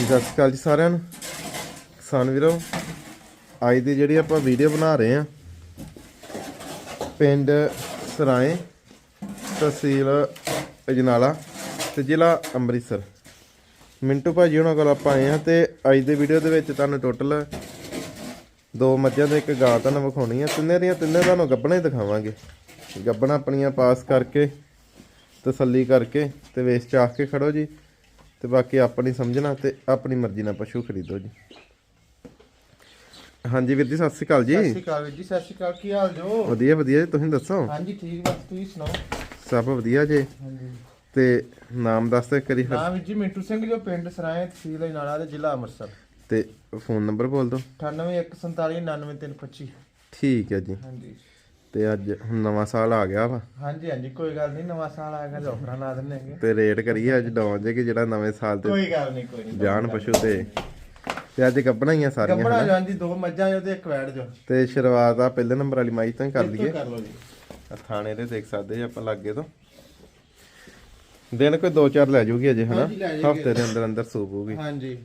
ਸਤਿ ਸ਼੍ਰੀ ਅਕਾਲ ਜੀ ਸਾਰਿਆਂ ਨੂੰ। ਕਿਸਾਨ ਵੀਰੋ, ਅੱਜ ਦੀ ਜਿਹੜੀ ਆਪਾਂ ਵੀਡੀਓ ਬਣਾ ਰਹੇ ਆ ਪਿੰਡ ਸਰਾਏ ਤਹਿਸੀਲ ਅਜਨਾਲਾ ਤੇ ਜ਼ਿਲ੍ਹਾ ਅੰਮ੍ਰਿਤਸਰ। ਮਿੰਟੂ ਭਾਜੀ ਉਹਨਾਂ ਕੋਲ ਆਪਾਂ ਆਏ ਆ ਤੇ ਅੱਜ ਦੇ ਵੀਡੀਓ ਦੇ ਵਿੱਚ ਤੁਹਾਨੂੰ ਟੋਟਲ ਦੋ ਮੱਝਾਂ ਤੇ ਇੱਕ ਗਾਂ ਤੁਹਾਨੂੰ ਵਿਖਾਉਣੀ ਆ। ਤਿੰਨੇ ਦੀਆਂ ਤਿੰਨੇ ਤੁਹਾਨੂੰ ਗੱਬਣਾ ਹੀ ਦਿਖਾਵਾਂਗੇ। ਗੱਬਣਾ ਆਪਣੀਆਂ ਪਾਸ ਕਰਕੇ, ਤਸੱਲੀ ਕਰਕੇ ਤੇ ਵੇਚ ਚਾਖ ਕੇ ਖੜੋ ਜੀ। ਤੇ ਬਾਕੀ ਆਪਣੀ ਸਮਝਣਾ ਤੇ ਆਪਣੀ ਮਰਜ਼ੀ ਨਾਲ ਪਸ਼ੂ ਖਰੀਦੋ ਜੀ। ਹਾਂਜੀ ਵੀਰ ਜੀ ਸਤਿ ਸ਼੍ਰੀ ਅਕਾਲ ਜੀ। ਸਤਿ ਸ਼੍ਰੀ ਅਕਾਲ ਵੀਰ ਜੀ ਸਤਿ ਸ਼੍ਰੀ ਅਕਾਲ ਕੀ ਹਾਲ ਜੋ? ਵਧੀਆ ਵਧੀਆ ਜੀ ਤੁਸੀਂ ਦੱਸੋ? ਹਾਂਜੀ ਠੀਕ ਬਸ ਤੁਸੀਂ ਸੁਣਾਓ? ਸਭ ਵਧੀਆ ਜੀ। ਹਾਂਜੀ। ਤੇ ਨਾਮ ਦੱਸ ਦਿਓ ਇੱਕ ਵਾਰੀ ਫਿਰ। ਨਾਮ ਵੀਰ ਜੀ ਮਿੰਟੂ ਸਿੰਘ ਜੋ ਪਿੰਡ ਸਰਾਏ ਤਹਿਸੀਲ ਅਜਨਾਲਾ ਤੇ ਜ਼ਿਲ੍ਹਾ ਅੰਮ੍ਰਿਤਸਰ। ਤੇ ਫੋਨ ਨੰਬਰ ਬੋਲ ਦਿਓ। 9814499325 ਠੀਕ ਹੈ ਜੀ। ਹਾਂਜੀ। ਤੇ ਅੱਜ ਹੁਣ ਨਵਾਂ ਸਾਲ ਆ ਗਿਆ ਵਾ। ਹਾਂਜੀ ਹਾਂਜੀ ਕੋਈ ਗੱਲ ਨਹੀਂ ਨਵਾਂ ਸਾਲ ਆ ਗਿਆ ਜੋਫਰਾ ਲਾ ਦਿੰਨੇ ਹੈਗੇ। ਤੇ ਰੇਟ ਕਰੀਏ ਅੱਜ ਡਾਊਨ ਜੇ ਕਿ ਜਿਹੜਾ ਨਵੇਂ ਸਾਲ ਤੇ ਕੋਈ ਗੱਲ ਨਹੀਂ ਕੋਈ ਨਹੀਂ ਜਾਨ ਪਸ਼ੂ ਤੇ। ਤੇ ਅੱਜ ਗੱਬਣਾ ਹੀ ਆ ਸਾਰੀਆਂ ਗੱਬੜਾ ਹਨਾ? ਜਾਂਦੀ ਦੋ ਮੱਝਾਂ ਜੋ ਤੇ ਇੱਕ ਵੈੜ ਜੋ। ਤੇ ਸ਼ੁਰੂਆਤ ਆ ਪਹਿਲੇ ਨੰਬਰ ਵਾਲੀ ਮਾਈ ਤੋਂ ਹੀ ਕਰ ਲਈਏ। ਕਰ ਲਓ ਜੀ। ਥਾਣੇ ਦੇ ਦੇਖ ਸਕਦੇ ਆਪਾਂ ਲੱਗੇ ਤੋਂ। ਦਿਨ ਕੋਈ 2-4 ਲੈ ਜੂਗੀ ਅਜੇ ਹਨਾ। ਹਫ਼ਤੇ ਦੇ ਅੰਦਰ ਅੰਦਰ ਸੂਪੂਗੀ ਹਾਂਜੀ।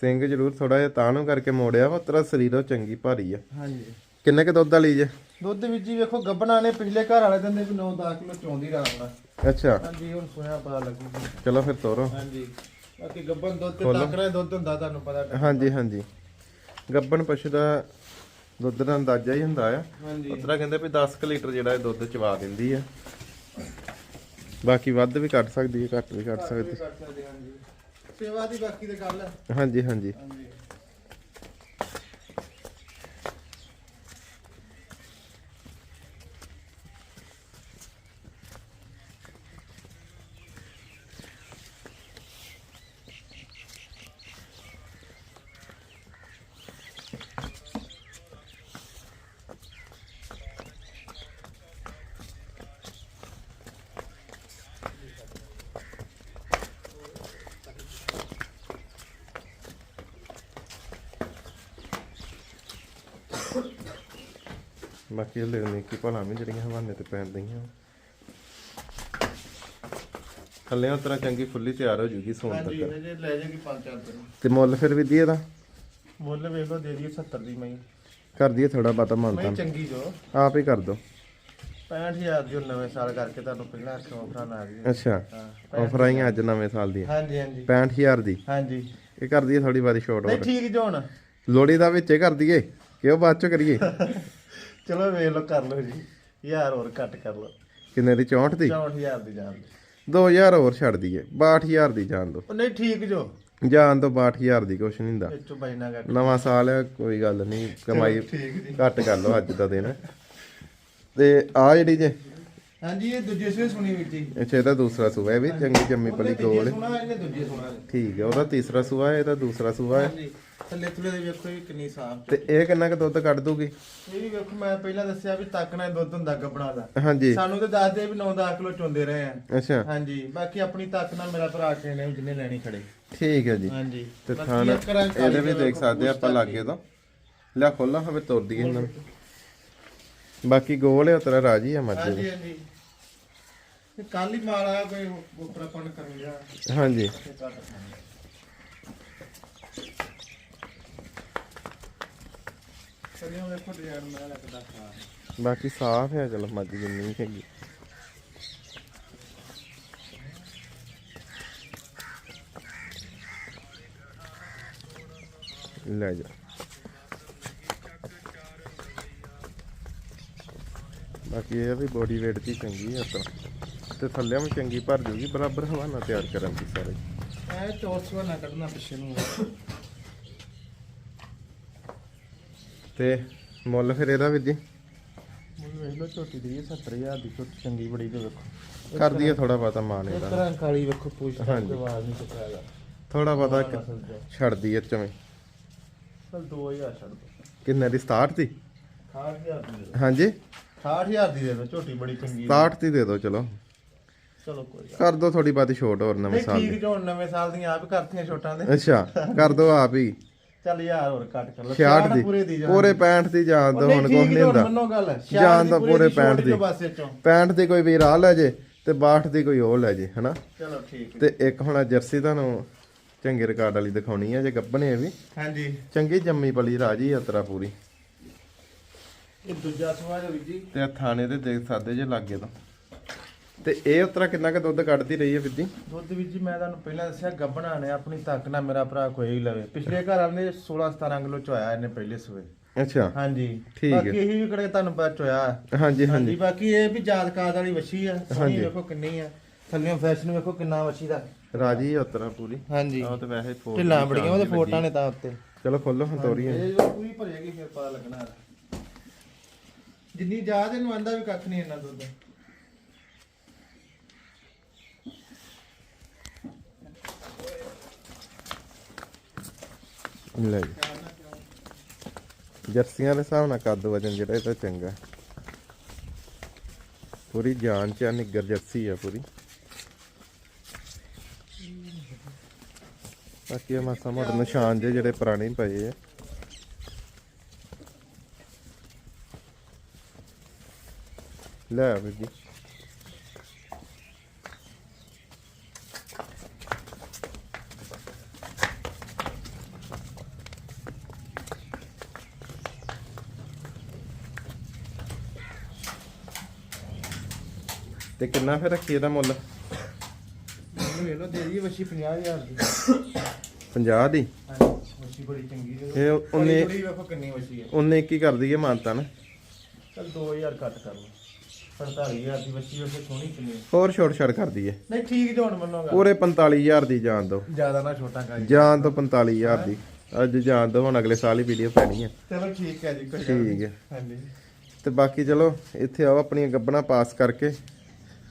ਸਿੰਘ ਜ਼ਰੂਰ ਥੋੜਾ ਜਿਹਾ ਤਾਂ ਨੂੰ ਕਰਕੇ ਮੋੜਿਆ ਵਾ ਤੇਰਾ ਸਰੀਰ ਚੰਗੀ ਭਾਰੀ ਆ। ਹਾਂਜੀ। ਕਿੰਨੇ ਕ ਦੁੱਧ ਵਾਲੀ ਜੇ? ਦੁੱਧ ਵਿੱਚ ਜੀ ਵੇਖੋ ਗੱਬਣਾ ਨੇ ਪਿਛਲੇ ਘਰ ਵਾਲੇ ਦਿਨ ਦੇ ਵੀ 9-10 ਕਿਲੋ ਚੋਂਦੀ ਰਾਮ ਅੱਛਾ। ਹਾਂਜੀ ਹੁਣ ਸੁਣਿਆ ਪਤਾ ਲੱਗੂਗੀ ਚਲੋ ਫਿਰ ਤੋਰੋ। ਹਾਂਜੀ। ਬਾਕੀ ਗੱਬਨ ਦੁੱਧ ਤੇ ਤਾਕਰਾ ਦੁੱਧ ਹੁੰਦਾ ਤੁਹਾਨੂੰ ਪਤਾ ਹਾਂਜੀ ਹਾਂਜੀ। ਗੱਬਣ ਪਸ਼ੂ ਦਾ ਦੁੱਧ ਦਾ ਅੰਦਾਜ਼ਾ ਹੀ ਹੁੰਦਾ ਆ। ਹਾਂਜੀ। ਉਤਰਾ ਕਹਿੰਦੇ ਵੀ 10 ਕ ਲੀਟਰ ਜਿਹੜਾ ਇਹ ਦੁੱਧ ਚਵਾ ਦਿੰਦੀ ਆ। ਬਾਕੀ ਵੱਧ ਵੀ ਕੱਢ ਸਕਦੀ ਹੈ ਘੱਟ ਵੀ ਕੱਢ ਸਕਦੀ। ਕਰ ਸਕਦੇ ਹਾਂ ਜੀ ਸੇਵਾ ਦੀ ਬਾਕੀ ਤੇ ਗੱਲ ਹੈ ਹਾਂਜੀ ਹਾਂਜੀ। ਹਾਂਜੀ। ਬਾਕੀ ਹਲੇ ਨਿੱਕੀ ਭਲਾ ਵੀ ਜਿਹੜੀਆਂ ਹਵਾਨੇ ਤੇ ਪੈਂਦੀਆਂ ਥੱਲੇ ਉਤਰਾ ਚੰਗੀ ਫੁੱਲੀ ਤਿਆਰ ਹੋ ਜੂਗੀ ਸੌਣ ਹਾਂਜੀ ਤੱਕ। ਜੇ ਲੈ ਜਾਏਗੀ 5-4 ਦਿਨ। ਤੇ ਮੁੱਲ ਫਿਰ ਵੀ ਦੀ ਇਹਦਾ? ਮੁੱਲ ਵੇਖ ਲਓ ਦੇ ਦਈਏ 70 ਦੀ ਮੈਂ ਕਰ ਦਈਏ ਥੋੜਾ ਬਾਤਾ ਮੈਂ ਮੰਨਤਾ ਚੰਗੀ ਜੋ। ਆਪ ਹੀ ਕਰ ਦੋ। 65000 ਜੋ ਨਵੇਂ ਸਾਲ ਕਰਕੇ ਤੁਹਾਨੂੰ ਪਹਿਲਾਂ ਆਖਿਆ ਆਫਰਾਂ ਆ ਗਈ ਅੱਛਾ ਹਾਂ ਆਫਰ ਆਈਆਂ ਅੱਜ ਨਵੇਂ ਸਾਲ ਦੀਆਂ। ਹਾਂਜੀ ਹਾਂਜੀ। 65000 ਦੀ? ਹਾਂਜੀ। ਇਹ ਕਰ ਦਈਏ ਥੋੜੀ ਬਾਰੀ ਸ਼ੋਰਟ ਨਹੀਂ ਠੀਕ ਜੋ ਹੁਣ। ਲੋੜੀ ਦਾ ਵਿੱਚੇ ਕਰ ਦਈਏ ਕਿ ਉਹ ਬਾਅਦ ਚੋਂ ਕਰੀਏ? ਚਲੋ ਵੇਖ ਲਓ ਕਰ ਲਓ ਜੀ। ਯਾਰ ਹੋਰ ਘੱਟ ਕਰ ਲਓ। ਕਿੰਨੇ ਦੀ? 64 ਦੀ? 64000 ਦੀ ਜਾਨ ਦਿਓ। 2000 ਹੋਰ ਛੱਡ ਦਈਏ। 62000 ਦੀ ਜਾਣ ਦੋ। ਉਹ ਨਹੀਂ ਠੀਕ ਜੋ। ਜਾਣ ਤੋਂ 62000 ਦੀ ਕੁਛ ਨਹੀਂ ਹੁੰਦਾ। ਵਿੱਚੋਂ ਬਜਣਾ ਘੱਟ। ਨਵਾਂ ਸਾਲ ਹੈ ਕੋਈ ਗੱਲ ਨਹੀਂ। ਕਮਾਈ ਠੀਕ ਜੀ। ਘੱਟ ਕਰ ਲਓ ਅੱਜ ਦਾ ਦਿਨ। ਤੇ ਆ ਜਿਹੜੀ ਜੇ ਹਾਂਜੀ ਇਹ ਦੂਜੇ ਸਵੇ ਸੁਣੀ ਵੀਰ ਜੀ। ਅੱਛਾ ਇਹਦਾ ਦੂਸਰਾ ਸੂਆ ਇਹ ਵੀ ਚੰਗੀ ਜੰਮੀ ਪਲੀ ਗੋਲ ਤੀਜੇ ਸੁਣਾ ਇਹਨੇ ਦੂਜੇ ਸੁਣਾ ਠੀਕ ਹੈ ਉਹਦਾ ਤੀਸਰਾ ਸੂਆ ਹੈ ਇਹਦਾ ਦੂਸਰਾ ਸੂਆ ਹੈ। ਹਾਂਜੀ ਥੱਲੇ ਥੱਲੇ ਦੇ ਵੇਖੋ ਇਹ ਕਿੰਨੀ ਸਾਫ਼ ਤੇ ਇਹ ਕਿੰਨਾ ਕੁ ਦੁੱਧ ਕੱਢ ਦੂਗੀ? ਇਹ ਵੀ ਵੇਖੋ ਮੈਂ ਪਹਿਲਾਂ ਦੱਸਿਆ ਵੀ ਤੱਕਣਾ ਦੁੱਧ ਹੁੰਦਾ ਗੱਬਣਾ ਦਾ। ਹਾਂਜੀ। ਸਾਨੂੰ ਤੇ ਦੱਸਦੇ ਵੀ 9-10 ਕਿਲੋ ਚੁੰਦੇ ਰਹੇ ਆ। ਅੱਛਾ। ਹਾਂਜੀ ਬਾਕੀ ਆਪਣੀ ਤੱਕ ਨਾਲ ਮੇਰਾ ਭਰਾ ਕਿਹਨੇ ਜਿਹਨੇ ਲੈਣੀ ਖੜੇ। ਠੀਕ ਹੈ ਜੀ। ਹਾਂਜੀ। ਤੇ ਬਾਕੀ ਥਾਣਾ ਇੱਕ ਰੰਗ ਕਾਲੀ ਇਹਦੇ ਵੀ ਦਾ ਦੇਖ ਵੇਖੋ, ਸਕਦੇ ਆ ਆਪਾਂ ਲਾਗੇ ਤੋਂ। ਲੈ ਖੋਲਾ ਹੋਵੇ ਤੁਰ ਦਈਏ ਇਹਨਾਂ ਨੂੰ। ਬਾਕੀ ਗੋਲ ਹੈ ਤੇਰਾ ਰਾਜੀ ਆ ਮੱਝ ਹਾਂਜੀ ਹਾਂਜੀ। ਕੱਲ ਹੀ ਮਾਲ ਆਇਆ ਕੋਈ ਉਪਰਪਨ ਕਰਨ ਗਿਆ। ਹਾਂਜੀ। ਤੇ ਘੱਟ ਖਾਣੇ। ਚਲਿਓ ਵੇਖੋ ਡਿਜ਼ਾਈਨ ਮੈਂ ਲੱਗਦਾ ਖਾ ਬਾਕੀ ਸਾਫ਼ ਹੈ ਚਲ ਮੱਝ ਜਿੰਨੀ ਹੈਗੀ। ਲੈ ਜਾ ਬਾਕੀ ਇਹ ਵੀ ਬੋਡੀ weight ਦੀ ਚੰਗੀ ਹੈ ਤਾਂ। ਤੇ ਥੱਲੇ ਵੀ ਚੰਗੀ ਭਰ ਜੂਗੀ ਬਰਾਬਰ ਹਵਾਨਾ ਤਿਆਰ ਕਰਨ ਦੀ ਸਾਰੇ। ਐ ਟੋਸਵਾ ਨਾ ਕੱਢਣਾ ਪਿੱਛੇ ਨੂੰ। ਤੇ ਮੁੱਲ ਫਿਰ ਇਹਦਾ ਵੀ ਜੀ? ਮੈਨੂੰ ਵੇਖ ਲਓ ਝੋਟੀ ਦੀ 70000 ਦੀ ਝੋਟੀ ਚੰਗੀ ਬੜੀ ਤੇ ਵੇਖੋ। ਕਰ ਦਈਏ ਥੋੜਾ ਬਹੁਤਾ ਮਾਨ ਇਹਦਾ। ਤਰ੍ਹਾਂ ਕਾਲੀ ਵੇਖੋ ਪੁੱਛ ਹਾਂਜੀ। ਆਵਾਜ਼ ਨਹੀਂ ਚੁੱਕਾਗਾ ਥੋੜਾ ਬਹੁਤਾ ਇੱਕ ਨਸਲ ਚੋਂ। ਛੱਡ ਦਈਏ ਚਵੇਂ। ਚਲ 2000 ਛੱਡ ਦੋ। ਕਿੰਨੇ ਦੀ? 67 ਦੀ? 68000 ਦੀ ਦੇ ਹਾਂਜੀ। ਦਿਓ 68000 ਦੀ ਦੇ ਦਿਓ ਝੋਟੀ ਬੜੀ ਚੰਗੀ ਹੈ। 67 ਦੀ ਦੇ ਦਿਓ ਚਲੋ। ਚਲੋ ਕੋਈ ਗੱਲ ਕਰ ਦੋ ਥੋੜੀ ਬਾਤੀ ਛੋਟ ਹੋਰ ਨਵੇਂ ਨਹੀਂ ਸਾਲ ਠੀਕ ਦੀ। ਜੋ ਹੁਣ ਨਵੇਂ ਸਾਲ ਦੀਆਂ ਆਪ ਕਰਤੀਆਂ ਛੋਟਾਂ ਦੇ। ਅੱਛਾ ਕਰ ਦੋ ਆਪ ਹੀ। ਚੱਲ ਯਾਰ ਹੋਰ ਕੱਟ ਕਰ ਲਓ 66 ਦੀ ਪੂਰੇ ਦੀ ਜਾਨ ਪੂਰੇ 65 ਦੀ ਜਾਣ ਦੋ ਹੁਣ ਕੁਝ ਨਹੀਂ ਹੁੰਦਾ। ਮੰਨੋ ਗੱਲ ਜਾਨ ਦਾ ਪੂਰੇ 65 ਦੀ। ਚੋਂ 65 ਦੀ ਕੋਈ ਵੀਰ ਆ ਲੈ ਜੇ ਤੇ 62 ਦੀ ਕੋਈ ਉਹ ਲੈ ਜੇ ਹਨਾ? ਚਲੋ ਠੀਕ ਤੇ ਇੱਕ ਹੁਣ ਆਹ ਜਰਸੀ ਤੁਹਾਨੂੰ ਚੰਗੇ ਰਿਕਾਰਡ ਵਾਲੀ ਦਿਖਾਉਣੀ ਆ ਜੇ ਗੱਬਣੇ ਵੀ। ਹਾਂਜੀ। ਚੰਗੀ ਜੰਮੀ ਪਲੀ ਰਾਜੀ ਯਾਤਰਾ ਪੂਰੀ। ਇਹ ਦੂਜਾ ਸਵਾਲ ਹੈ ਵੀਰ ਜੀ। ਤੇ ਆਹ ਥਾਣੇ ਦੇ ਦੇਖ ਸਾਦੇ ਜੇ ਲਾਗੇ ਤੋਂ। ਤੇ ਇਹ ਉਤਰਾ ਕਿੰਨਾ ਕੁ ਦੁੱਧ ਕੱਢਦੀ ਰਹੀ ਹੈ ਵਿੱਦੀ ਦੁੱਧ ਵੀਰ ਜੀ ਮੈਂ ਤੁਹਾਨੂੰ ਪਹਿਲਾਂ ਦੱਸਿਆ ਗੱਬਣਾ ਨੇ ਆਪਣੀ ਤੱਕ ਨਾਲ ਮੇਰਾ ਭਰਾ ਕੋਈ ਹੀ ਲਵੇ। ਪਿਛਲੇ ਘਰ ਨੇ 16 17 ਕਿਲੋ ਚੋਇਆ ਇਹਨੇ ਪਹਿਲੇ ਸਵੇ ਅੱਛਾ। ਹਾਂਜੀ। ਠੀਕ ਬਾਕੀ ਹੈ। ਇਹੀ ਵੀ ਕਿਹੜੇ ਤੁਹਾਨੂੰ ਪਤਾ ਚੋਇਆ। ਹਾਂਜੀ ਹਾਂਜੀ। ਹਾਂਜੀ ਬਾਕੀ ਇਹ ਵੀ ਯਾਦ ਕਾਦ ਵਾਲੀ ਵੱਛੀ ਆ ਹਾਂਜੀ। ਸੋਹਣੀ ਵੇਖੋ ਕਿੰਨੀ ਆ। ਥੱਲਿਓਂ ਫੈਸ਼ਨ ਵੇਖੋ ਕਿੰਨਾ ਵੱਛੀ ਦਾ। ਰਾਜੀ ਯਾਤਰਾ ਪੂਰੀ। ਹਾਂਜੀ। ਆਹ ਤੇ ਵੈਸੇ ਫੋਟੋ ਢਿੱਲਾਂ ਬੜੀਆਂ ਉਹਦੇ ਫੋਟਾਂ ਨੇ ਤਾਂ ਉੱਤੇ। ਚਲੋ ਖੋਲੋ ਹਾਂ ਤੋਰੀਆਂ ਇਹ ਜਦੋਂ ਪੂਰੀ ਭਰੇਗੀ ਫਿਰ ਪਤਾ ਲੱਗਣਾ। ਜਿੰਨੀ ਜ਼ਿਆਦਾ ਇਹਨੂੰ ਆਂਦਾ ਵੀ ਕੱਖ ਨਹੀਂ ਇੰਨਾ ਦੁੱਧ। ਲੈ ਜੀ। ਜਰਸੀਆਂ ਦੇ ਹਿਸਾਬ ਨਾਲ ਕੱਦ ਵਜਨ ਜਿਹੜਾ, ਇਹ ਤਾਂ ਚੰਗਾ। ਪੂਰੀ ਜਾਨ ਚ ਆ, ਨਿੱਗਰ ਜਰਸੀ ਆ ਪੂਰੀ। ਬਾਕੀ ਇਹ ਮਾਸਾ ਮੋੜ ਨਿਸ਼ਾਨ ਜਿਹੇ ਜਿਹੜੇ ਪੁਰਾਣੇ ਪਏ ਆ। ਲੈ ਵੀਰ ਜੀ ਤੇ ਕਿੰਨਾ ਫਿਰ ਰੱਖੀ ਇਹਦਾ ਮੁੱਲ? ਵੇਖ ਲਓ ਦੇ ਦੀ ਵੱਛੀ 50000 ਦੀ। 50 ਦੀ? ਹਾਂਜੀ ਵੱਛੀ ਬੜੀ ਚੰਗੀ ਹੈ ਇਹ ਉਹਨੇ ਉਹਨੇ ਵੇਖੋ ਕਿੰਨੀ ਵੱਛੀ ਹੈ। ਉਹਨੇ ਕੀ ਕਰ ਦਈਏ ਮਾਨਤਾ ਨਾ? ਚਲ 2000 ਘੱਟ ਕਰ ਲਓ। 45000 ਦੀ ਵੱਛੀ ਵੇਖੋ ਸੋਹਣੀ ਕਿੰਨੀ ਹੈ। ਹੋਰ ਛੋਟ ਛੜ ਕਰ ਦਈਏ ਨਹੀਂ ਠੀਕ ਜੋਣ ਮੰਨੋਗਾ। ਪੂਰੇ 45000 ਦੀ ਜਾਨ ਦੋ। ਜ਼ਿਆਦਾ ਨਾ ਛੋਟਾ ਕਰ ਜਾਨ ਤੋਂ 45000 ਦੀ। ਅੱਜ ਜਾਨ ਦੋ ਹੁਣ ਅਗਲੇ ਸਾਲ ਹੀ ਵੀਡੀਓ ਪੈਣੀ ਹੈ ਚਲੋ ਠੀਕ ਹੈ ਜੀ ਕੋਈ ਗੱਲ ਠੀਕ। ਹੈ ਹਾਂਜੀ। ਤੇ ਬਾਕੀ ਚਲੋ ਇੱਥੇ ਆਓ ਆਪਣੀਆਂ ਗੱਬਣਾ ਪਾਸ ਕਰਕੇ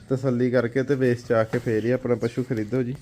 ਤਸੱਲੀ ਕਰਕੇ ਤੇ ਵੇਚ ਚਾ ਕੇ ਫੇਰ ਹੀ ਆਪਣਾ ਪਸ਼ੂ ਖਰੀਦੋ ਜੀ।